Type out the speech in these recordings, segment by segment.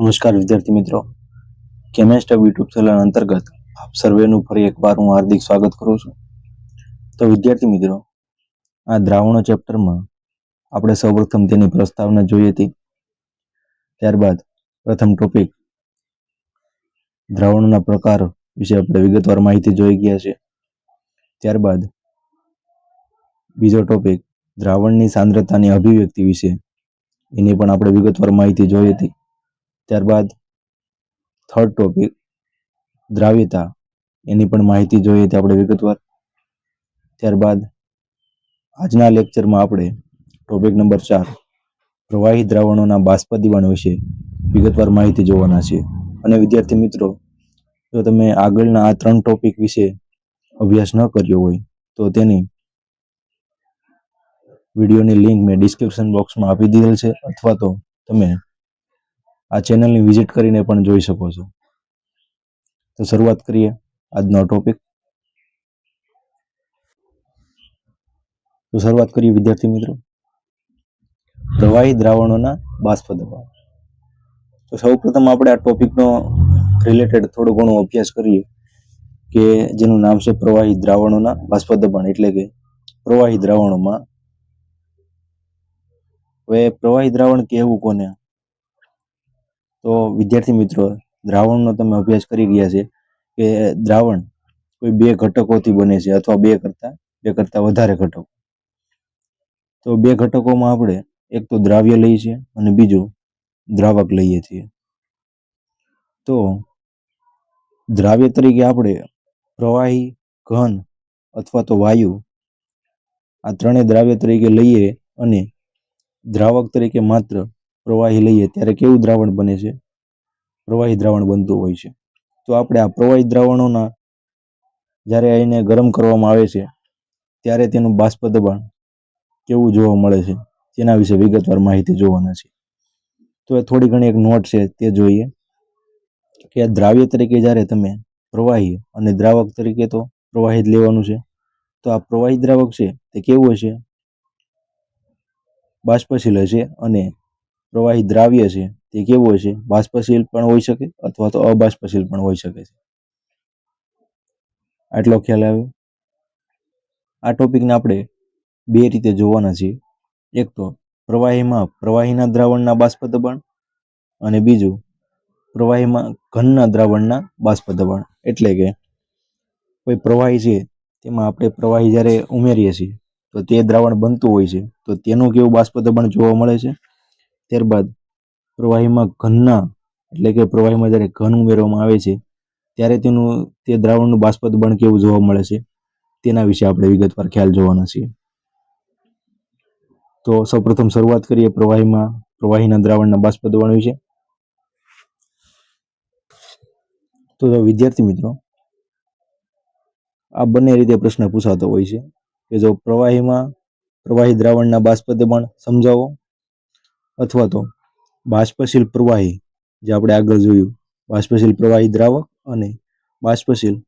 નમસ્કાર વિદ્યાર્થી મિત્રો. કેમેસ્ટ યુટ્યુબ ચેનલ અંતર્ગત આપ સર્વેનું ફરી એકવાર હું હાર્દિક સ્વાગત કરું છું. તો વિદ્યાર્થી મિત્રો, આ દ્રાવણો ચેપ્ટરમાં આપણે સૌપ્રથમ તેની પ્રસ્તાવના જોઈ હતી. ત્યારબાદ પ્રથમ ટોપિક દ્રાવણોના પ્રકાર વિશે આપણે વિગતવાર માહિતી જોઈ ગયા છે. ત્યારબાદ બીજો ટોપિક દ્રાવણની સાંદ્રતાની અભિવ્યક્તિ વિશે, એની પણ આપણે વિગતવાર માહિતી જોઈ હતી. ત્યારબાદ થર્ડ ટોપિક દ્રાવ્યતા. એની પણ માહિતી જોઈએ તે આપણે વિગતવાર. ત્યારબાદ આજના લેક્ચરમાં આપણે ટોપિક નંબર ચાર, પ્રવાહી દ્રાવણોના બાષ્પદીવણ વિશે વિગતવાર માહિતી જોવાના છે. અને વિદ્યાર્થી મિત્રો, જો તમે આગળના આ ત્રણ ટોપિક વિશે અભ્યાસ ન કર્યો હોય, તો તેની વિડીયોની લિંક મેં ડિસ્ક્રિપ્શન બોક્સમાં આપી દીધેલ છે. અથવા તો તમે આ ચેનલની વિઝિટ કરીને પણ જોઈ શકો છો. તો શરૂઆત કરીએ આજનો ટોપિક તો શરૂઆત કરીએ વિદ્યાર્થી મિત્રો. પ્રવાહી દ્રાવણોના બાષ્પ દબાણ તો સૌપ્રથમ આપણે આ ટોપિકનો રિલેટેડ થોડો ઘણો અભ્યાસ કરીએ કે જેનું નામ છે પ્રવાહી દ્રાવણોના બાષ્પ દબાણ. એટલે કે પ્રવાહી દ્રાવણોમાં હવે પ્રવાહી દ્રાવણ કહેવું કોને? તો વિદ્યાર્થી મિત્રો, દ્રાવણનો તમે અભ્યાસ કરી ગયા છે કે દ્રાવણ કોઈ બે ઘટકોથી બને છે અથવા બે કરતા બે કરતા વધારે ઘટકો. તો બે ઘટકોમાં આપણે એક તો દ્રાવ્ય લઈએ છીએ અને બીજું દ્રાવક લઈએ છીએ. તો દ્રાવ્ય તરીકે આપણે પ્રવાહી, ઘન અથવા તો વાયુ આ ત્રણેય દ્રાવ્ય તરીકે લઈએ અને દ્રાવક તરીકે માત્ર પ્રવાહી લઈએ ત્યારે કેવું દ્રાવણ બને છે? પ્રવાહી દ્રાવણ બનતું હોય છે. તો આપણે આ પ્રવાહી દ્રાવણોના જ્યારે એને ગરમ કરવામાં આવે છે, ત્યારે તેનું બાષ્પ દબાણ કેવું જોવા મળે છે? તેના વિશે વિગતવાર માહિતી જોવાના છે. તો એ થોડી ઘણી એક નોટ છે, તે જોઈએ. કે દ્રાવ્ય તરીકે જ્યારે તમે પ્રવાહી અને દ્રાવક તરીકે તો પ્રવાહી જ લેવાનું છે. તો આ પ્રવાહી દ્રાવક છે, તે કેવું હશે? બાષ્પશીલ હશે અને પ્રવાહી દ્રાવ્ય છે, તે કેવું છે? બાષ્પશીલ પણ હોઈ શકે અથવા તો અબાષ્પશીલ પણ હોઈ શકે છે. આટલો ખ્યાલ આવ્યો? આ ટોપિકને આપણે બે રીતે જોવાના છીએ. એક તો પ્રવાહીમાં, પ્રવાહીના દ્રાવણના બાષ્પ દબાણ અને બીજું પ્રવાહીમાં ઘનના દ્રાવણના બાષ્પ દબાણ. એટલે કે કોઈ પ્રવાહી છે, તેમાં આપણે પ્રવાહી જ્યારે ઉમેરીએ છીએ, તો તે દ્રાવણ બનતું હોય છે, તો તેનું કેવું બાષ્પ દબાણ જોવા મળે છે? ત્યારબાદ પ્રવાહીમાં ઘનના એટલે કે પ્રવાહીમાં જ્યારે ઘન ઉમેરવામાં આવે છે, ત્યારે તેનું, તે દ્રાવણનું બાષ્પ દબાણ કેવું જોવા મળે છે? તેના વિશે આપણે વિગતવાર ખ્યાલ જોવાના છીએ. તો સૌપ્રથમ શરૂઆત કરીએ પ્રવાહીમાં, પ્રવાહીના દ્રાવણના બાષ્પ દબાણ વિશે. તો વિદ્યાર્થી મિત્રો, આ બંને રીતે પ્રશ્ન પૂછાતો હોય છે કે જો પ્રવાહીમાં, પ્રવાહી દ્રાવણના બાષ્પ દબાણ સમજાવો અથવા તો બાષ્પશીલ પ્રવાહી, જે આપણે આગળ જોયું, બાષ્પશીલ પ્રવાહી દ્રાવક અને બાષ્પશીલ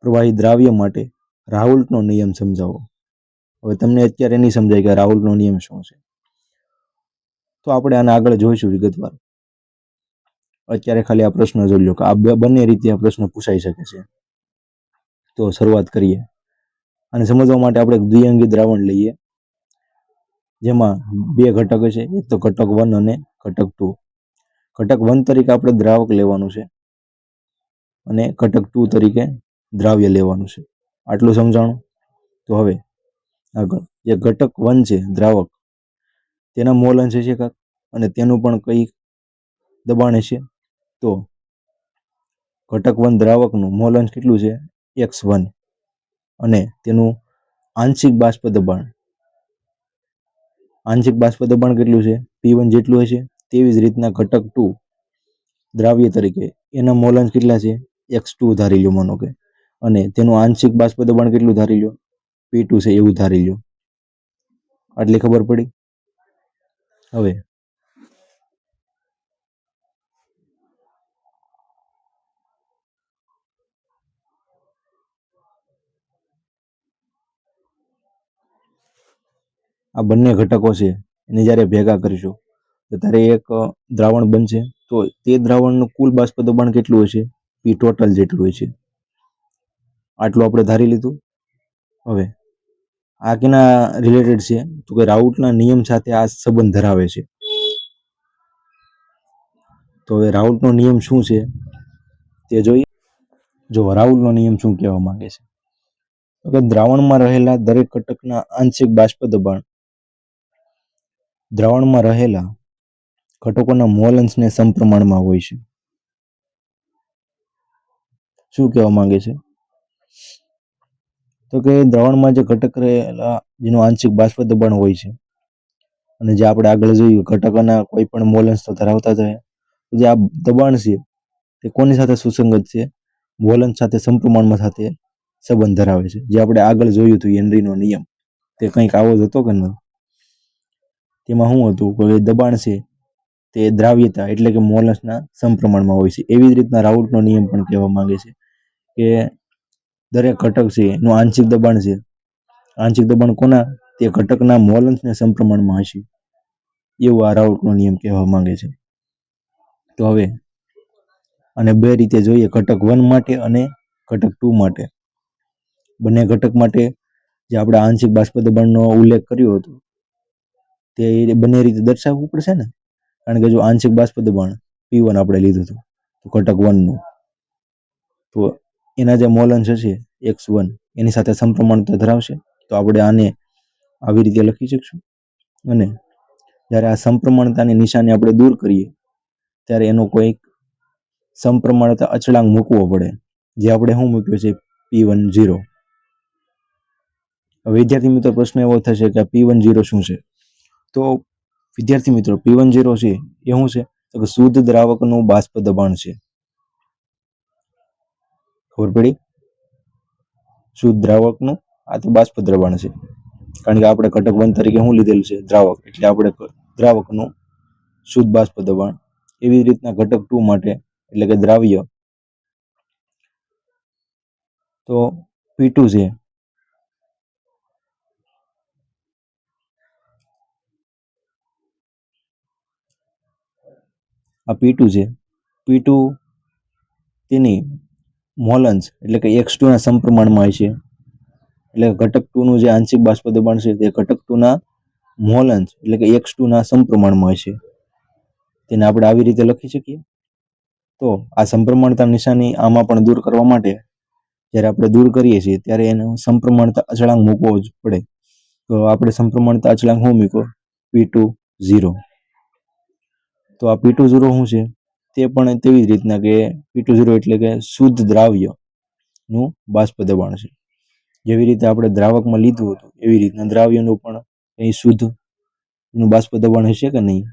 પ્રવાહી દ્રાવ્ય માટે રાહુલનો નિયમ સમજાવો. હવે તમને અત્યારે નહીં સમજાય કે રાહુલનો નિયમ શું છે. તો આપણે આને આગળ જોઈશું વિગતવાર. અત્યારે ખાલી આ પ્રશ્ન જોઈ લો કે આ બંને રીતે આ પ્રશ્ન પૂછાઈ શકે છે. તો શરૂઆત કરીએ. અને સમજવા માટે આપણે દ્વિઅંગી દ્રાવણ લઈએ. જેમાં બે ઘટક છે, એક તો ઘટક વન અને ઘટક ટુ ઘટક વન તરીકે આપણે દ્રાવક લેવાનું છે અને ઘટક ટુ તરીકે દ્રાવ્ય લેવાનું છે. આટલું સમજાણું? તો હવે આગળ. જે ઘટક વન છે, દ્રાવક, તેના મોલ અંશ છે કાંક? અને તેનું પણ કઈ દબાણ હશે? તો ઘટક વન દ્રાવકનું મોલ અંશ કેટલું છે? X one. અને તેનું આંશિક બાષ્પ દબાણ આંશિક બાષ્પ દબાણ કેટલું છે? પી વન જેટલું હશે. તેવી જ રીતના ઘટક ટુ દ્રાવ્ય તરીકે. એના મોલાંશ કેટલા છે? એક્સ ટુ ધારી લો માનો કે. અને તેનું આંશિક બાષ્પ દબાણ કેટલું ધારી લો? પી ટુ છે એવું ધારી લો. આટલી ખબર પડી? હવે આ બંને ઘટકો છે, એને જ્યારે ભેગા કરીશું, તો ત્યારે એક દ્રાવણ બનશે. તો તે દ્રાવણનું કુલ બાષ્પ દબાણ કેટલું હશે? પી ટોટલ જેટલું હોય છે આટલું આપણે ધારી લીધું. હવે, આ કેના રિલેટેડ છે? તો કે રાઉટના નિયમ સાથે આ સંબંધ ધરાવે છે. તો હવે રાઉટનો નિયમ શું છે? તે જોઈએ. જો રાઉટનો નિયમ શું કહેવા માંગે છે? તો કે દ્રાવણમાં રહેલા દરેક ઘટકના આંશિક બાષ્પ દબાણ દ્રાવણમાં રહેલા ઘટકોના મોલ અંશને સમપ્રમાણમાં હોય છે. શું કહેવા માંગે છે? તો કે દ્રાવણમાં જે ઘટક રહેલા, જેનું આંશિક બાષ્પ દબાણ હોય છે, અને જે આપણે આગળ જોયું, ઘટકોના કોઈ પણ મોલ તો ધરાવતા જ તો જે આ દબાણ છે, તે કોની સાથે સુસંગત છે? મોલ સાથે સમપ્રમાણમાં સાથે સંબંધ ધરાવે છે. જે આપણે આગળ જોયું હતું હેનરીનો નિયમ. તે કંઈક આવો જ હતો કે ન? તેમાં શું હતું કે દબાણ છે તે દ્રાવ્યતા એટલે કે મોલસના સમપ્રમાણમાં હોય છે. એવી જ રીતના રાઉટનો નિયમ પણ કહેવા માંગે છે કે દરેક ઘટક છે એનું આંશિક દબાણ છે. આંશિક દબાણ કોના? તે ઘટકના મોલન્સને સમપ્રમાણમાં હશે. એવું આ રાઉટનો નિયમ કહેવા માંગે છે. તો હવે અને બે રીતે જોઈએ, ઘટક વન માટે અને ઘટક ટુ માટે. બંને ઘટક માટે જે આપણે આંશિક બાષ્પ દબાણનો ઉલ્લેખ કર્યો હતો તે બંને રીતે દર્શાવવું પડશે ને? કારણ કે જો આંશિક બાષ્પ દબાણ પી વન આપણે લીધું હતું, તો ઘટક વનનું. તો એના જે મોલ અંશ છે, એક્સ વન, એની સાથે સમપ્રમાણતા ધરાવશે, તો આપણે આને આવી રીતે લખી શકશું. અને જ્યારે આ સમપ્રમાણતાની નિશાની આપણે દૂર કરીએ, ત્યારે એનો કોઈક સમપ્રમાણતા અચળાંક મૂકવો પડે, જે આપણે શું મૂક્યો છે? P one zero. વિદ્યાર્થી મિત્રો, પ્રશ્ન એવો થશે કે પી વન ઝીરો શું છે? તો વિદ્યાર્થી મિત્રો પી વન ઝીરો છે, એ શું છે? તો કે શુદ્ધ દ્રાવકનું બાષ્પ દબાણ છે. ખબર પડી? શુદ્ધ દ્રાવકનું આ તો બાષ્પ દ્રવણ છે. કારણ કે આપણે ઘટક વન તરીકે શું લીધેલું છે? દ્રાવક. એટલે આપણે દ્રાવકનું શુદ્ધ બાષ્પ દબાણ. એવી રીતના ઘટક ટુ માટે, એટલે કે દ્રાવ્ય. તો પી ટુ છે. આ પી ટુ છે. પી ટુ તેની મોલન્સ એટલે કે એક્સ ટુના સમપ્રમાણમાં હોય છે. એટલે ઘટક ટુનું જે આંશિક બાષ્પ દબાણ છે તે ઘટક ટુના મોલન્સ એટલે કે એક્સ ટુના સમપ્રમાણમાં હોય છે. તેને આપણે આવી રીતે લખી શકીએ. તો આ સંપ્રમાણતા નિશાની આમાં પણ દૂર કરવા માટે જ્યારે આપણે દૂર કરીએ છીએ ત્યારે એનો સંપ્રમાણતા અચળાંક મૂકવો જ પડે. તો આપણે સંપ્રમાણતા અચળાંક હું મૂકો પી ટુ ઝીરો તો આ પી ટુ ઝીરો શું છે? તે પણ તેવી જ રીતના કે પી ટુ ઝીરો એટલે કે શુદ્ધ દ્રાવ્યનું બાષ્પ દબાણ છે. જેવી રીતે આપણે દ્રાવકમાં લીધું હતું, એવી રીતના દ્રાવ્યનું પણ કંઈ શુદ્ધનું બાષ્પ દબાણ હશે કે નહીં?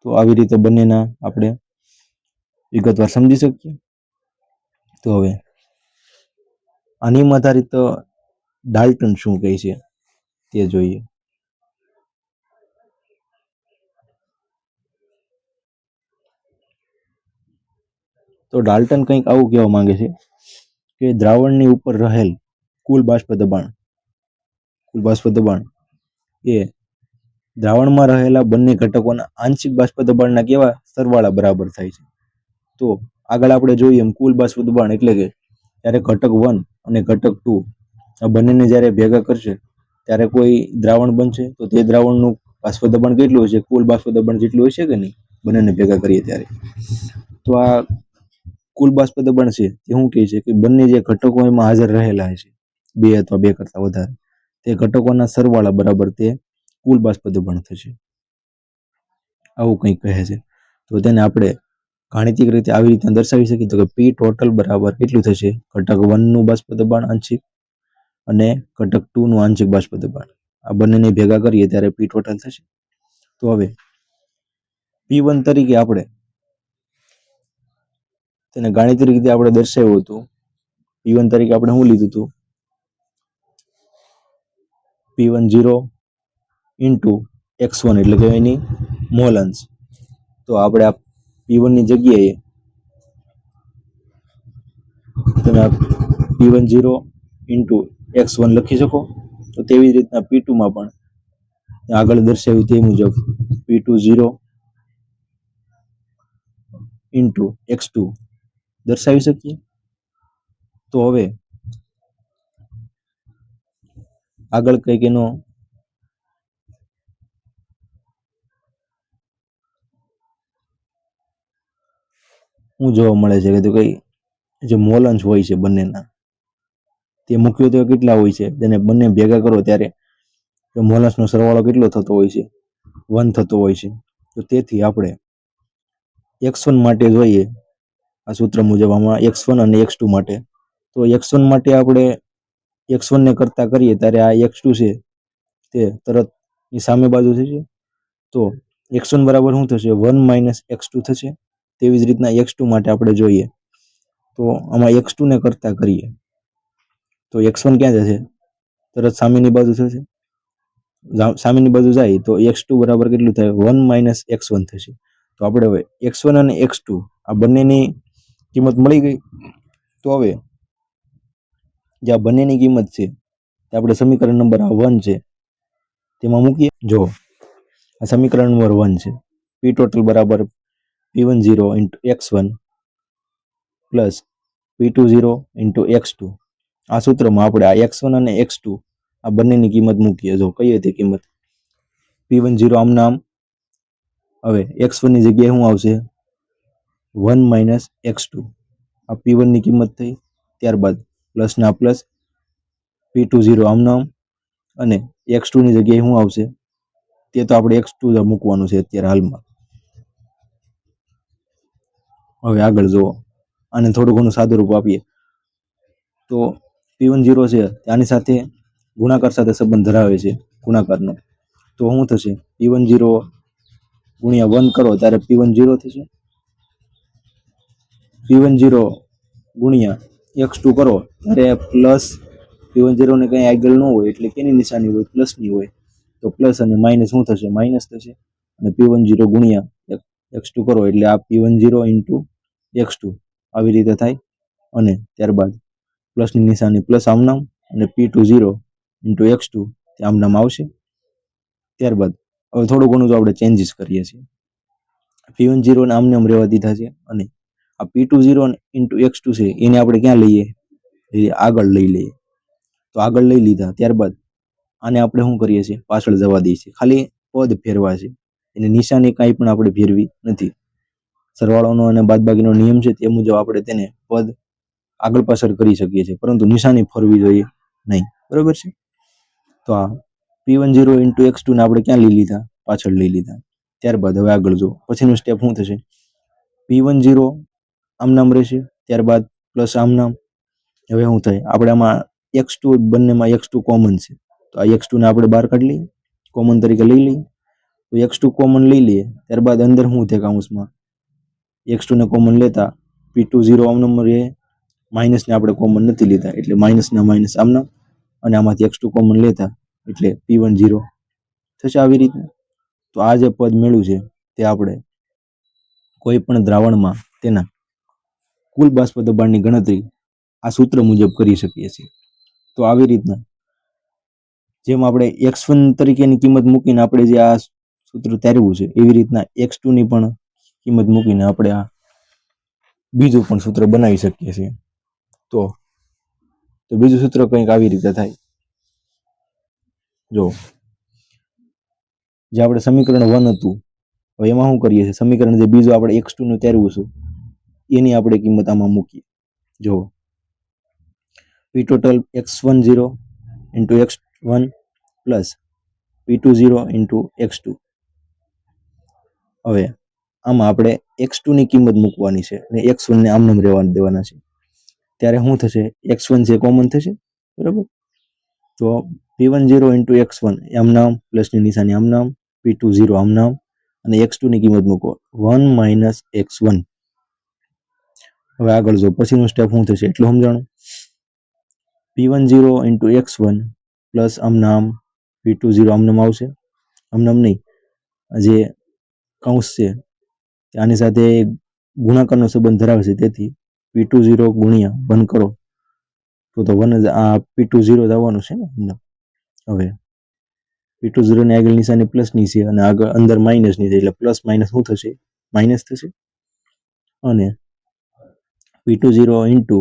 તો આવી રીતે બંનેના આપણે વિગતવાર સમજી શકીએ. તો હવે આ નિયમ આધારિત ડાલ્ટન શું કહે છે તે જોઈએ. તો ડાલ્ટન કંઈક આવું કહેવા માંગે છે કે દ્રાવણની ઉપર રહેલ કુલ બાષ્પ દબાણ, કુલ બાષ્પ દબાણ એ દ્રાવણમાં રહેલા બંને ઘટકોના આંશિક બાષ્પ દબાણના કેવા સરવાળા બરાબર થાય છે. તો આગળ આપણે જોઈએ એમ કુલ બાષ્પ દબાણ એટલે કે જ્યારે ઘટક વન અને ઘટક ટુ આ બંનેને જ્યારે ભેગા કરશે ત્યારે કોઈ દ્રાવણ બનશે તો તે દ્રાવણનું બાષ્પ દબાણ કેટલું હશે? કુલ બાષ્પ દબાણ જેટલું હશે કે નહીં? બંનેને ભેગા કરીએ ત્યારે. તો આ કુલ બાષ્પ દબાણ છે તે શું કહે છે કે બંને જે ઘટકો એમાં હાજર રહેલા છે, બે અથવા બે કરતાં વધારે, તે ઘટકોના સરવાળા બરાબર તે કુલ બાષ્પ દબાણ થશે. આવું કંઈક કહે છે. તો તેને આપણે ગાણિતિક રીતે આવી રીતના દર્શાવી શકીએ તો કે પી ટોટલ બરાબર કેટલું થશે? ઘટક વનનું બાષ્પ દબાણ આંશિક અને ઘટક ટુનું આંશિક બાષ્પ દબાણ આ બંનેને ભેગા કરીએ ત્યારે પી ટોટલ થશે. તો હવે પી વન તરીકે આપણે તેને ગાણિતિક રીતે આપણે દર્શાવ્યું હતું. પી વન તરીકે આપણે શું લીધું હતું? P one zero into X one એટલે કે એની મોલન્સ તો આપણે આ પી વનની જગ્યાએ તમે આ P one zero into X one લખી શકો. તો તેવી જ રીતના પી ટુમાં પણ આગળ દર્શાવ્યું તે મુજબ P two zero into X two દર્શાવી શકીએ? તો હવે આગળ કંઈક એનો શું જોવા મળે છે કે તો કઈ જે મોલન્સ હોય છે બંનેના, તે મુખ્યત્વે કેટલા હોય છે? તેને બંને ભેગા કરો ત્યારે મોલન્સનો સરવાળો કેટલો થતો હોય છે? વન થતો હોય છે. તો તેથી આપણે એક્સ માટે જોઈએ આ સૂત્ર મુજબ આમાં એક્સ વન અને એક્સ ટુ માટે. તો એક્સ વન માટે આપણે એક્સ વનને કરતાં કરીએ ત્યારે આ એક્સ ટુ છે તે તરતની સામે બાજુ થશે. તો એક્સ વન બરાબર શું થશે? વન માઇનસ એક્સ ટુ થશે. તેવી જ રીતના એક્સ ટુ માટે આપણે જોઈએ. તો આમાં એક્સ ટુને કરતાં કરીએ. તો એક્સ વન ક્યાં જશે? તરત સામેની બાજુ થશે. સામેની બાજુ જાય તો એક્સ ટુ બરાબર કેટલું થાય? વન માઇનસ એક્સ વન થશે. તો આપણે હવે એક્સ વન અને એક્સ ટુ આ બંનેની કિંમત મળી ગઈ. તો હવે જે આ બંનેની કિંમત છે, તે આપણે સમીકરણ નંબર આ વન છે, તેમાં મૂકીએ. જો આ સમીકરણ નંબર વન છે પી ટોટલ બરાબર P one zero into X one plus P two zero into X two આ સૂત્રમાં આપણે આ એક્સ વન અને એક્સ ટુ આ બંનેની કિંમત મૂકીએ. જો કઈ હતી કિંમત પી વન ઝીરો આમ નામ. હવે એક્સ વનની જગ્યાએ શું આવશે? વન માઇનસ એક્સ ટુ આ પી વનની કિંમત થઈ. ત્યારબાદ પ્લસના પ્લસ પી ટુ ઝીરો આમનો આમ અને એક્સ ટુની જગ્યાએ શું આવશે? તે તો આપણે એક્સ ટુ મૂકવાનું છે અત્યારે હાલમાં. હવે આગળ જુઓ. આને થોડું ઘણું સાદું રૂપ આપીએ. તો પી વન ઝીરો છે. આની સાથે ગુણાકાર સાથે સંબંધ ધરાવે છે ગુણાકારનો. તો શું થશે? પી વન ઝીરો ગુણ્યા વન કરો, ત્યારે પી વન ઝીરો થશે. પી વન ઝીરો ગુણ્યા એક્સ ટુ કરો, ત્યારે પ્લસ પી વન ઝીરોને કંઈ આગળ ન હોય એટલે કેની નિશાની હોય? પ્લસની હોય. તો પ્લસ અને માઇનસ શું થશે? માઇનસ થશે. અને પી વન ઝીરો ગુણ્યા એક્સ ટુ કરો, એટલે આ P one zero into X two આવી રીતે થાય. અને ત્યારબાદ પ્લસની નિશાની પ્લસ આમનામ અને P two zero into X two તે આમનામ આવશે. ત્યારબાદ હવે થોડું ઘણું તો આપણે ચેન્જીસ કરીએ છીએ. પી વન ઝીરોને આમને આમ રહેવા દીધા છે. અને આ P two zero into X two છે એને આપણે ક્યાં લઈએ? આગળ લઈ લઈએ. તો આગળ લઈ લીધા. ત્યારબાદ આને આપણે શું કરીએ છીએ? પાછળ જવા દઈએ છીએ. ખાલી પદ ફેરવા છે. એને નિશાની કાંઈ પણ આપણે ફેરવી નથી. સરવાળોનો અને બાદબાકીનો નિયમ છે તે મુજબ આપણે તેને પદ આગળ પાછળ કરી શકીએ છીએ. પરંતુ નિશાની ફરવી જોઈએ નહીં. બરોબર છે? તો આ P one zero into X ટુને આપણે ક્યાં લઈ લીધા? પાછળ લઈ લીધા. ત્યારબાદ હવે આગળ જો પછીનું સ્ટેપ શું થશે? પી વન ઝીરો આમ નામ રહેશે. ત્યારબાદ પ્લસ આમ નામ હવે શું થાય? આપણે આમાં એક્સ ટુ બંનેમાં એક્સ ટુ કોમન છે. તો આ એક્સ ટુને આપણે બહાર કાઢી લઈએ. કોમન તરીકે લઈ લઈએ. તો એક્સ ટુ કોમન લઈ લઈએ. ત્યારબાદ અંદર શું થાય કાઉન્સમાં? એક્સ ટુને કોમન લેતા પી ટુ ઝીરો આમ નંબર રહે માઇનસને આપણે કોમન નથી લીધા. એટલે માઇનસના માઇનસ આમના અને આમાંથી એક્સ ટુ કોમન લેતા એટલે પી વન ઝીરો થશે આવી રીતના તો આ જે પદ મેળવ્યું છે તે આપણે કોઈ પણ દ્રાવણમાં તેના કુલ બાષ્પ દબાણની ગણતરી આ સૂત્ર મુજબ કરી શકીએ છીએ. તો આવી રીતના જેમ આપણે એક્સ વન તરીકેની કિંમત મૂકીને આપણે જે આ સૂત્ર તારવ્યું છે, એવી રીતના એક્સ ટુની પણ કિંમત મૂકીને આપણે આ બીજું પણ સૂત્ર બનાવી શકીએ છીએ. તો તો બીજું સૂત્ર કંઈક આવી રીતે થાય. જો, જે આપણે સમીકરણ વન હતું, હવે એમાં શું કરીએ છીએ? સમીકરણ જે બીજું આપણે એક્સ ટુનું તેરવું છે એની આપણે કિંમત આમાં મૂકીએ. જો P total X one zero into X one plus P two zero into X two હવે, આમાં આપણે એક્સ ટુની કિંમત મૂકવાની છે અને એક્સ વનને આમનામ રહેવા દેવાના છે. ત્યારે શું થશે? એક્સ વન છે કોમન થશે, બરાબર? તો P one zero into X one એમ નામ પ્લસની નિશાની આમ નામ પી ટુ ઝીરો આમ નામ અને એક્સ ટુની કિંમત મૂકો વન માઇનસ એક્સ વન હવે આગળ જો પછીનું સ્ટેપ શું થશે એટલું સમજાણું? P one zero into X one plus આમ નામ પી ટુ ઝીરો અમનામ આવશે. અમનામ નહીં જે કૌંસ છે, આની સાથે ગુણાકારનો સંબંધ ધરાવે છે તેથી પી ટુ ઝીરો ગુણ્યા વન કરો. તો તો વન જ, આ પી ટુ ઝીરો જ આવવાનું છે ને હવે પી ટુ ઝીરોની આગળ નિશાની પ્લસની છે અને આગળ અંદર માઇનસની છે. એટલે પ્લસ માઇનસ શું થશે? માઇનસ થશે. અને P two zero into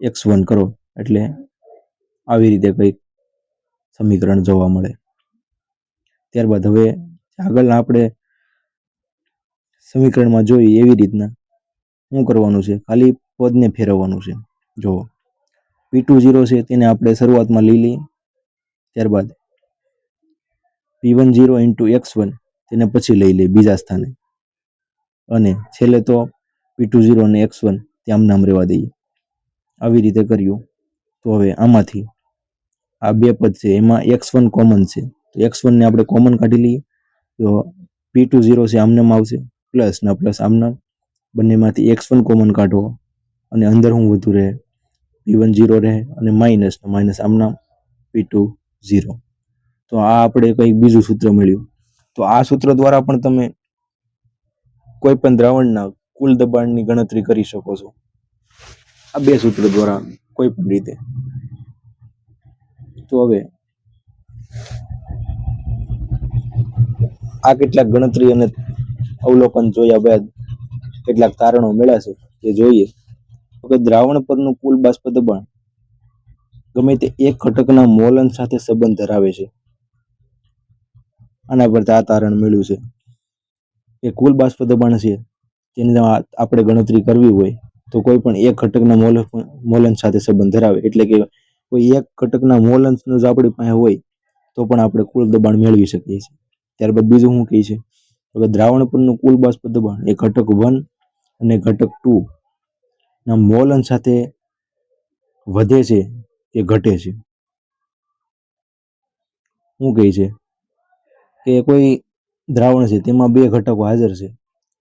X one કરો. એટલે આવી રીતે કંઈક સમીકરણ જોવા મળે. ત્યારબાદ હવે આગળ આપણે સમીકરણમાં જોઈએ એવી રીતના શું કરવાનું છે. ખાલી પદને ફેરવવાનું છે. જુઓ. પી ટુ ઝીરો છે તેને આપણે શરૂઆતમાં લઈ લઈએ. ત્યારબાદ P one zero into X one તેને પછી લઈ લઈએ બીજા સ્થાને. અને છેલ્લે તો પી ટુ ઝીરો અને એક્સ વન ત્યાં નામ રહેવા દઈએ. આવી રીતે કર્યું. તો હવે આમાંથી આ બે પદ છે. એમાં એક્સ વન કોમન છે. તો એક્સ વનને આપણે કોમન કાઢી લઈએ. તો પી ટુ ઝીરો છે આમનામ આવશે. પ્લસ ના પ્લસ આમનામ બંનેમાંથી એક્સ વન કોમન કાઢો. અને અંદર હું વધુ રહે. પી વન ઝીરો રહે અને માઇનસ માઇનસ આમનામ પી ટુ ઝીરો તો આ આપણે કંઈક બીજું સૂત્ર મળ્યું. તો આ સૂત્ર દ્વારા પણ તમે કોઈ પણ દ્રાવણના કુલ દબાણની ગણતરી કરી શકો છો. આ બે સૂત્ર દ્વારા કોઈ પણ રીતે. તો હવે આ કેટલાક ગણતરી અને અવલોકન જોયા બાદ કેટલાક તારણો મળ્યા છે તે જોઈએ. તો કે દ્રાવણ પરનું કુલ બાષ્પ દબાણ ગમે તે એક ઘટકના મોલન સાથે સંબંધ ધરાવે છે. આના પરથી આ તારણ મળ્યું છે. કે કુલ બાષ્પ દબાણ છે તેની આપણે ગણતરી કરવી હોય, તો કોઈ પણ એક ઘટકના મોલ, મોલન સાથે સંબંધ ધરાવે. એટલે કે કોઈ એક ઘટકના મોલન્સનો જો આપણી પાસે હોય, તો પણ આપણે કુલ દબાણ મેળવી શકીએ છીએ. ત્યારબાદ બીજું શું કહે છે? હવે દ્રાવણ પરનું કુલ બાષ્પ દબાણ એ ઘટક વન અને ઘટક ટુ ના મોલન સાથે વધે છે કે ઘટે છે. શું કહે છે? કે કોઈ દ્રાવણ છે, તેમાં બે ઘટકો હાજર છે.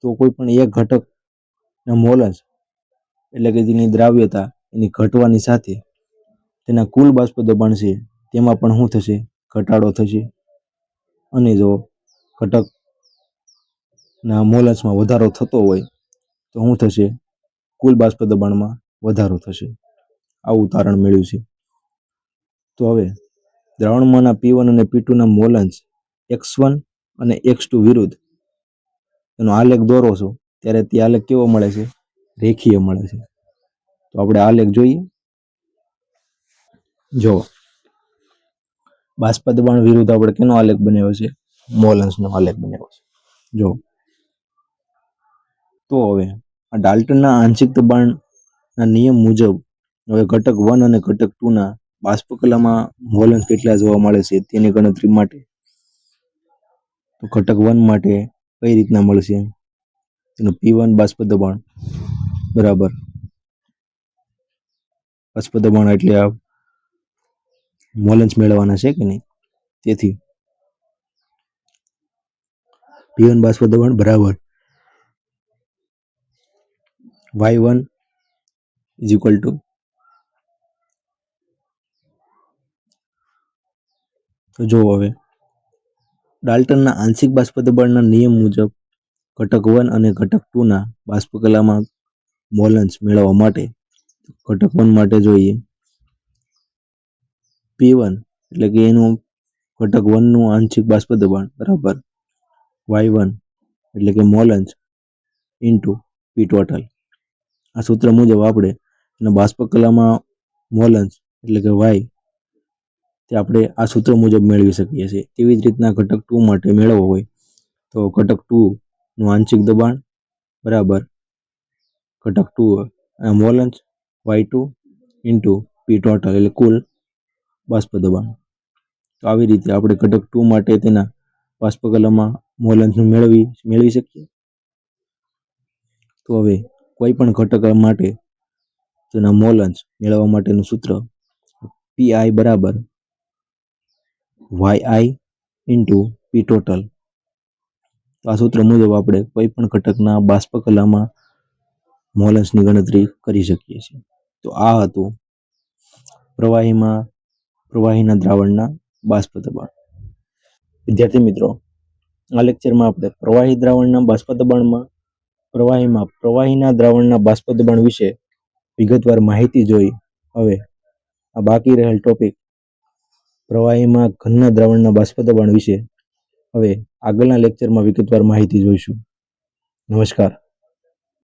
તો કોઈ પણ એક ઘટકના મોલસ એટલે કે તેની દ્રાવ્યતા એની ઘટવાની સાથે તેના કુલ બાષ્પ દબાણ છે, તેમાં પણ શું થશે? ઘટાડો થશે. અને જો ઘટકના મોલસમાં વધારો થતો હોય, તો શું થશે? કુલ બાષ્પ દબાણમાં વધારો થશે. આવું તારણ મેળવ્યું છે. તો હવે, દ્રાવણમાંના પી વન અને પી ટુના મોલન્સ એક્સ વન અને એક્સ ટુ વિરુદ્ધ એનો આલેખ દોરો છો, ત્યારે તે આલેખ કેવો મળે છે? રેખીય મળે છે. તો આપણે આલેખ જોઈએ. જો બાષ્પ દબાણ વિરુદ્ધ આપણે કેનો આલેખ બનાવ્યો છે? મોલન્સનો આલેખ બનાવ્યો છે. જો, તો હવે આ ડાલ્ટનના આંશિક દબાણના નિયમ મુજબ હવે ઘટક વન અને ઘટક ટુના બાષ્પકલામાં મોલન્સ કેટલા જોવા મળે છે તેની ગણતરી માટે, તો ઘટક વન માટે કઈ રીતના મળશે? એનું પી વન બાષ્પ દબાણ બરાબર. બાષ્પ દબાણ એટલે આ મોલન્સ મેળવવાના છે કે નહીં? તેથી પી વન બાષ્પ દબાણ બરાબર. Y one is equal to તો જો હવે. ડાલ્ટનના આંશિક બાષ્પ દબાણના નિયમ મુજબ ઘટક વન અને ઘટક ટુના બાષ્પકલામાં મોલન્સ મેળવવા માટે ઘટક વન માટે જોઈએ. પી વન એટલે કે એનું ઘટક વનનું આંશિક બાષ્પ દબાણ બરાબર વાય વન એટલે કે મોલન્સ ઇન્ટુ પી ટોટલ. આ સૂત્ર મુજબ આપણે એના બાષ્પકલામાં મોલન્સ એટલે કે વાય તે આપણે આ સૂત્ર મુજબ મેળવી શકીએ છીએ. તેવી જ રીતના ઘટક ટુ માટે મેળવવો હોય તો ઘટક ટુનું આંશિક દબાણ બરાબર ઘટક two મોલન્સ Y two into P total એટલે કુલ બાષ્પ દબાણ. તો આવી રીતે આપણે ઘટક ટુ માટે તેના બાષ્પકલામાં મોલન્સનું મેળવી મેળવી શકીએ. તો હવે કોઈ પણ ઘટક માટે તેના મોલન્સ મેળવવા માટેનું સૂત્ર પી આઈ બરાબર Y I into P total આ સૂત્ર મુજબ આપણે કોઈ પણ ઘટકના બાષ્પકલામાં મોલન્સની ગણતરી કરી શકીએ છીએ. તો આ હતું પ્રવાહીમાં, પ્રવાહીના દ્રાવણના બાષ્પ દબાણ. વિદ્યાર્થી મિત્રો, આ લેક્ચરમાં આપણે પ્રવાહી દ્રાવણના બાષ્પ દબાણમાં, પ્રવાહીમાં, પ્રવાહીના દ્રાવણના બાષ્પ દબાણ વિશે વિગતવાર માહિતી જોઈ. હવે આ બાકી રહેલ ટોપિક પ્રવાહીમાં ઘનના દ્રાવણના બાષ્પ દબાણ વિશે હવે આગળના લેક્ચરમાં વિગતવાર માહિતી જોઈશું. નમસ્કાર.